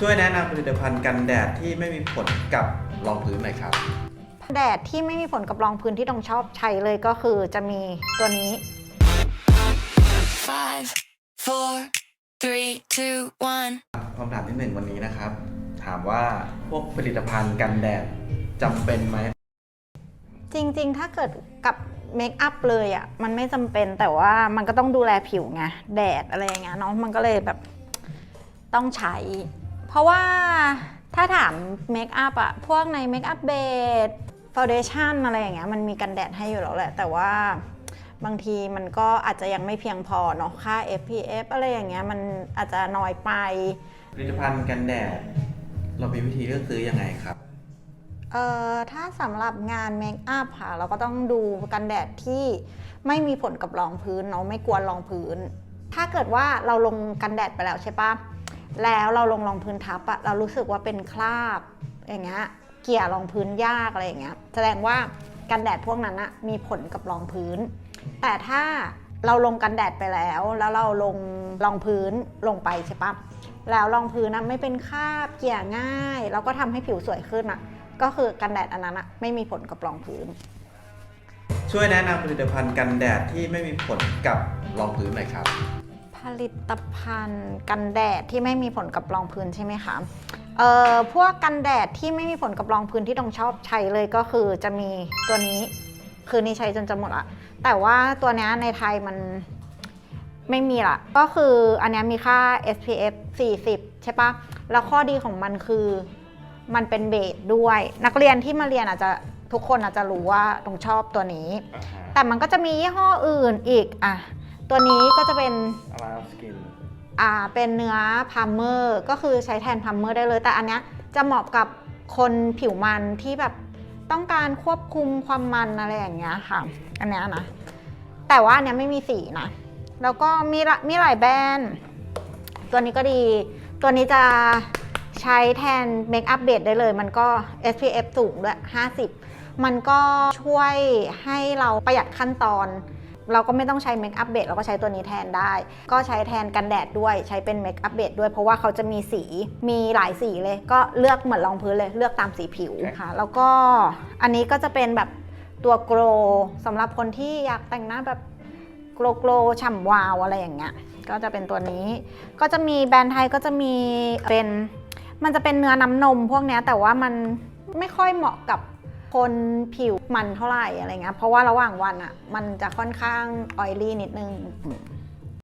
ช่วยแนะนำผลิตภัณฑ์กันแดดที่ไม่มีผลกับรองพื้นหน่อยครับ แดดที่ไม่มีผลกับรองพื้นที่ต้องชอบใช้เลยก็คือจะมีตัวนี้ Five, four, three, two, one. คำถามที่หนึ่งวันนี้นะครับ ถามว่าพวกผลิตภัณฑ์กันแดดจำเป็นไหม จริงๆ ถ้าเกิดกับเมคอัพเลยอะ่ะ มันไม่จำเป็นแต่ว่ามันก็ต้องดูแลผิวไง แดดอะไรอย่างเงี้ยเนาะมันก็เลยแบบต้องใช้ เพราะว่าถ้าถามเมคอัพอะพวกในเมคอัพเบสฟ u เดชั่นอะไรอย่างเงี้ยมันมีกันแดดให้อยู่แล้วแหละ แต่ว่าบางทีมันก็อาจจะยังไม่เพียงพอเนาะค่า SPF อะไรอย่างเงี้ยมันอาจจะน้อยไป ผลิตภัณฑ์กันแดด เรามีวิธีเลือกซื้อยังไงครับ เอ่อถ้าสำหรับงานเมคอัพค่ะ เราก็ต้องดูกันแดดที่ไม่มีผลกับรองพื้นเนาะไม่กวนรองพื้น ถ้าเกิดว่าเราลงกันแดดไปแล้วใช่ปะ แล้วเราลงรองพื้นทับอะเรารู้สึกว่าเป็นคราบอย่างเงี้ยเกี่ยรองพื้นยากอะไรอย่างเงี้ยแสดงว่ากันแดดพวกนั้นอะมีผลกับรองพื้น แต่ถ้าเราลงกันแดดไปแล้ว แล้วเราลงรองพื้นลงไปใช่ปะแล้วรองพื้นนะไม่เป็นคราบเกี่ยง่าย แล้วก็ทำให้ผิวสวยขึ้นอะก็คือกันแดดอันนั้นอะไม่มีผลกับรองพื้น ช่วยแนะนำผลิตภัณฑ์กันแดดที่ไม่มีผลกับรองพื้นหน่อยครับ ลิตภัณฑ์กันแดดที่ไม่มีผลกับรองพื้นใช่ไหมคะเอ่อพวกกันแดดที่ไม่มีผลกับรองพื้นที่ต้องชอบใช้เลยก็คือจะมีตัวนี้ คือนี่ใช้จนจะหมดละแต่ว่าตัวเนี้ยในไทยมันไม่มีละก็คืออันเนี้ยมีค่า SPF 40 ใช่ปะแล้วข้อดีของมันคือมันเป็นเบสด้วย นักเรียนที่มาเรียนอาจจะทุกคนอาจจะรู้ว่าต้องชอบตัวนี้ แต่มันก็จะมียี่ห้ออื่นอีกอะ ตัวนี้ก็จะเป็นอาราสกินอ่าเป็นเนื้อพาร์เมอร์ก็คือใช้แทนพาร์เมอร์ได้เลย แต่อันเนี้ยจะเหมาะกับคนผิวมันที่แบบต้องการควบคุมความมันอะไรอย่างเงี้ยค่ะ อันเนี้ยนะ แต่ว่าอันเนี้ยไม่มีสีนะ แล้วก็มีละมีหลายแบรนด์ตัวนี้ก็ดี ตัวนี้จะใช้แทนเมคอัพเบสได้เลย มันก็ SPF สูงด้วย 50 มันก็ช่วยให้เราประหยัดขั้นตอน เราก็ไม่ต้องใช้เมคอัพเบสเราก็ใช้ตัวนี้แทนได้ ก็ใช้แทนกันแดดด้วยใช้เป็นเมคอัพเบสด้วยเพราะว่าเขาจะมีสีมีหลายสีเลย ก็เลือกเหมือนรองพื้นเลย เลือกตามสีผิวค่ะ แล้วก็อันนี้ก็จะเป็นแบบตัวโกลสำหรับคนที่อยากแต่งหน้าแบบโกลโกลฉ่ำวาวอะไรอย่างเงี้ยก็จะเป็นตัวนี้ ก็จะมีแบรนด์ไทยก็จะมีเป็น มันจะเป็นเนื้อน้ำนมพวกเนี้ยแต่ว่ามันไม่ค่อยเหมาะกับ คนผิวมันเท่าไหร่อะไรเงี้ยเพราะว่าระหว่างวันอะ่ะมันจะค่อนข้างออยลี่นิดนึง